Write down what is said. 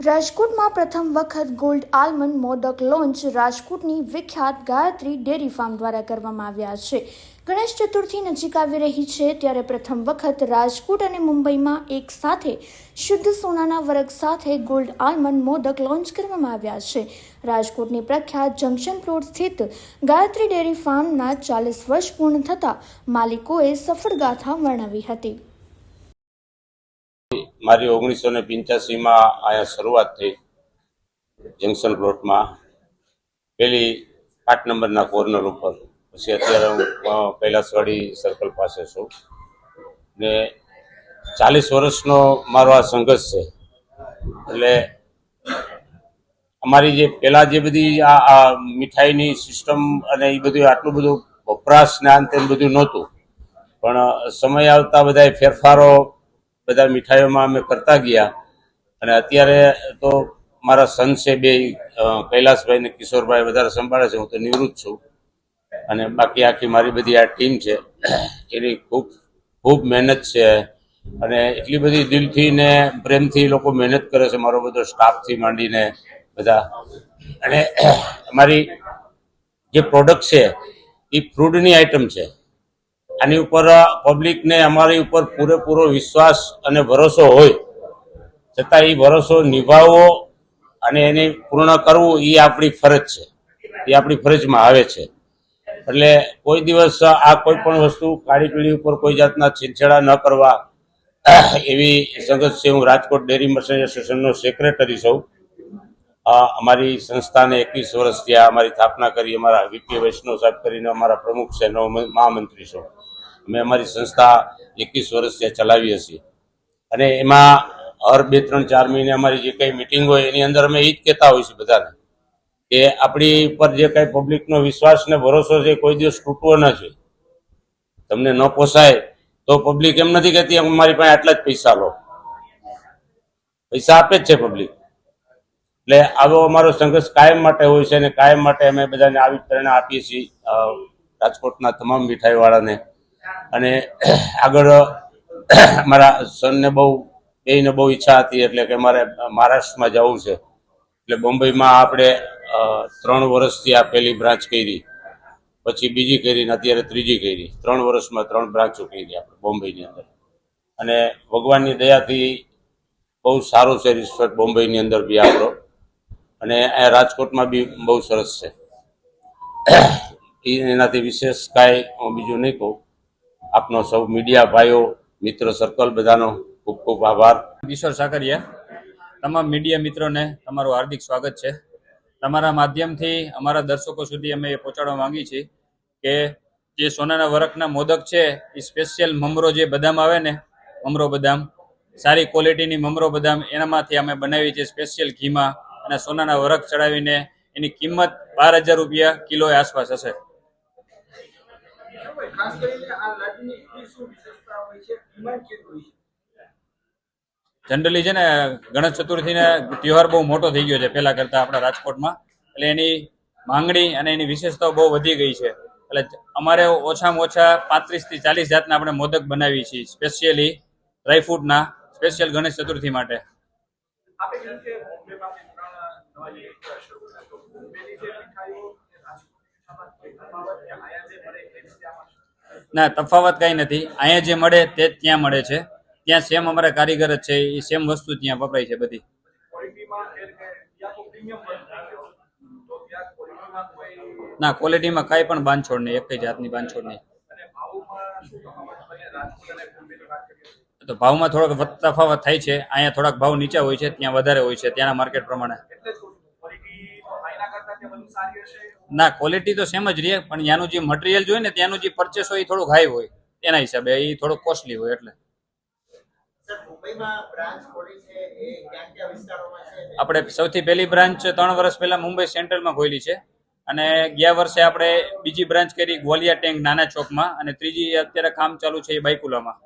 રાજકોટમાં પ્રથમ વખત ગોલ્ડ આલમંડ મોદક લોન્ચ રાજકોટની વિખ્યાત ગાયત્રી ડેરી ફાર્મ દ્વારા કરવામાં આવ્યા છે. ગણેશ ચતુર્થી નજીક આવી રહી છે ત્યારે પ્રથમ વખત રાજકોટ અને મુંબઈમાં એક સાથે શુદ્ધ સોનાના વર્ગ સાથે ગોલ્ડ આલમંડ મોદક લોન્ચ કરવામાં આવ્યા છે. રાજકોટની પ્રખ્યાત જંકશન પ્લોટ સ્થિત ગાયત્રી ડેરી ફાર્મના ચાલીસ વર્ષ પૂર્ણ થતાં માલિકોએ સફળ ગાથા વર્ણવી હતી. મારી ઓગણીસો ને પંચ્યાસીમાં અહીંયા શરૂઆત થઈ જંકશન પ્લોટમાં. પેલી આઠ નંબરના કોર્નર ઉપર. પછી અત્યારે હું કૈલાસવાડી સર્કલ પાસે છું. ને ચાલીસ વર્ષનો મારો આ સંઘર્ષ છે. એટલે અમારી જે પહેલાં જે બધી આ મીઠાઈની સિસ્ટમ અને એ બધું આટલું બધું વપરાશ ને આન તેમ બધું નહોતું. પણ સમય આવતા બધા ફેરફારો બધા મીઠાઈઓમાં અમે કરતા ગયા. અને અત્યારે તો મારા સન છે બે કૈલાસભાઈ ને કિશોરભાઈ વધારે સંભાળે છે, હું તો નિવૃત્ત છું. અને બાકી આખી મારી બધી આ ટીમ છે, એની ખૂબ ખૂબ મહેનત છે. અને એટલી બધી દિલથી ને પ્રેમથી લોકો મહેનત કરે છે, મારો બધો સ્ટાફથી માંડીને બધા. અને અમારી જે પ્રોડક્ટ છે, એ ફ્રૂડની આઈટમ છે. આની ઉપર પબ્લિકને અમારી ઉપર પૂરેપૂરો વિશ્વાસ અને ભરોસો હોય. છતાં એ ભરોસો નિભાવવો અને એને પૂર્ણ કરવું એ આપણી ફરજ છે. એ આપણી ફરજમાં આવે છે. એટલે કોઈ દિવસ આ કોઈ પણ વસ્તુ કાળી પીળી ઉપર કોઈ જાતના છેડછેડા ન કરવા એવી સંગત છે. હું રાજકોટ ડેરી મર્ચન્ટ એસોસિએશનનો સેક્રેટરી છું. અમારી સંસ્થાને એકવીસ વર્ષ થયા અમારી સ્થાપના કરી. અમારા વીપી વૈષ્ણવ સાહેબ કરીને અમારા પ્રમુખ છે, નવ મહામંત્રી છો. અમે અમારી સંસ્થા એકવીસ વર્ષ ત્યાં ચલાવીએ છીએ. અને એમાં હર બે, ત્રણ, ચાર મહિને અમારી જે કંઈ મિટિંગ હોય એની અંદર અમે એ જ કહેતા હોઈએ છીએ બધાને કે આપણી ઉપર જે કંઈ પબ્લિકનો વિશ્વાસ ને ભરોસો છે, કોઈ દિવસ તૂટવો ન જોઈએ. તમને ન પોસાય તો પબ્લિક એમ નથી કહેતી અમારી પાસે આટલા જ પૈસા લો. પૈસા આપે જ છે પબ્લિક એટલે આવો અમારો સંઘર્ષ કાયમ માટે હોય છે અને કાયમ માટે અમે બધાને આવી પ્રેરણા આપીએ છીએ રાજકોટના તમામ મીઠાઈવાળાને. અને આગળ મારા સનને બહુ, બેયને બહુ ઈચ્છા હતી એટલે કે મારે મહારાષ્ટ્રમાં જવું છે. એટલે મુંબઈમાં આપણે ત્રણ વર્ષથી આ પહેલી બ્રાન્ચ કરી. પછી બીજી કરી ને અત્યારે ત્રીજી કરી. ત્રણ વર્ષમાં ત્રણ બ્રાન્ચો કરી આપણે બોમ્બેની અંદર. અને ભગવાનની દયાથી બહુ સારો છે રિસ્પેક્ટ બોમ્બેની અંદર બી આપણો. અને રાજકોટમાં બી બહુ સરસ છે. એનાથી વિશેષ કાંઈ હું બીજું નહીં કહું. આપનો સૌ મીડિયા ભાઈઓ, મિત્ર સર્કલ બધાનો ખૂબ ખૂબ આભાર. કિશોર સાકરિયા, તમામ મીડિયા મિત્રોને તમારું હાર્દિક સ્વાગત છે. તમારા માધ્યમથી અમારા દર્શકો સુધી અમે એ પહોંચાડવા માંગીએ છીએ કે જે સોનાના વરખના મોદક છે, એ સ્પેશિયલ મમરો જે બદામ આવે ને, મમરો બદામ, સારી ક્વોલિટીની મમરો બદામ, એનામાંથી અમે બનાવીએ છીએ સ્પેશિયલ ઘીમાં અને સોનાના વરખ ચડાવીને એની કિંમત બાર હજાર રૂપિયા કિલો આસપાસ હશે. જનરલી છે ને ગણેશ ચતુર્થીને તહેવાર બહુ મોટો થઈ ગયો છે પહેલા કરતા આપણા રાજકોટમાં. એટલે એની માંગણી અને એની વિશેષતાઓ બહુ વધી ગઈ છે. એટલે અમારે ઓછામાં ઓછા પાંત્રીસથી ચાલીસ જાતના આપણે મોદક બનાવીએ છીએ સ્પેશિયલી ડ્રાયફ્રૂટના સ્પેશિયલ ગણેશ ચતુર્થી માટે. ના, તફાવત કાંઈ નથી. અહીંયા જે મળે તે ત્યાં મળે છે. ત્યાં સેમ અમારા કારીગર જ છે. એ સેમ વસ્તુ ત્યાં વપરાય છે બધી. ના ક્વોલિટીમાં કાંઈ પણ બાંધછોડ નહીં. એક જાતની બાંધછોડ નહીં. તો ભાવમાં થોડોક તફાવત થાય છે. અહીંયા થોડાક ભાવ નીચા હોય છે ત્યાં વધારે હોય છે ત્યાંના માર્કેટ પ્રમાણે. ના ક્વોલિટી તો સેમ જ રહે પણ ત્યાંનું જે મટીરિયલ જોઈએ ને ત્યાંનું જે પરચેસ હોય એ થોડુંક હાઈ હોય. એના હિસાબે એ થોડુંક કોસ્ટલી હોય એટલે. આપણે સૌથી પહેલી બ્રાન્ચ ત્રણ વર્ષ પહેલા મુંબઈ સેન્ટ્રલમાં ખોલી છે. અને ગયા વર્ષે આપણે બીજી બ્રાન્ચ કરી ગ્વાલિયા ટેન્ક નાના ચોકમાં. અને ત્રીજી અત્યારે કામ ચાલુ છે એ બાયકુલામાં.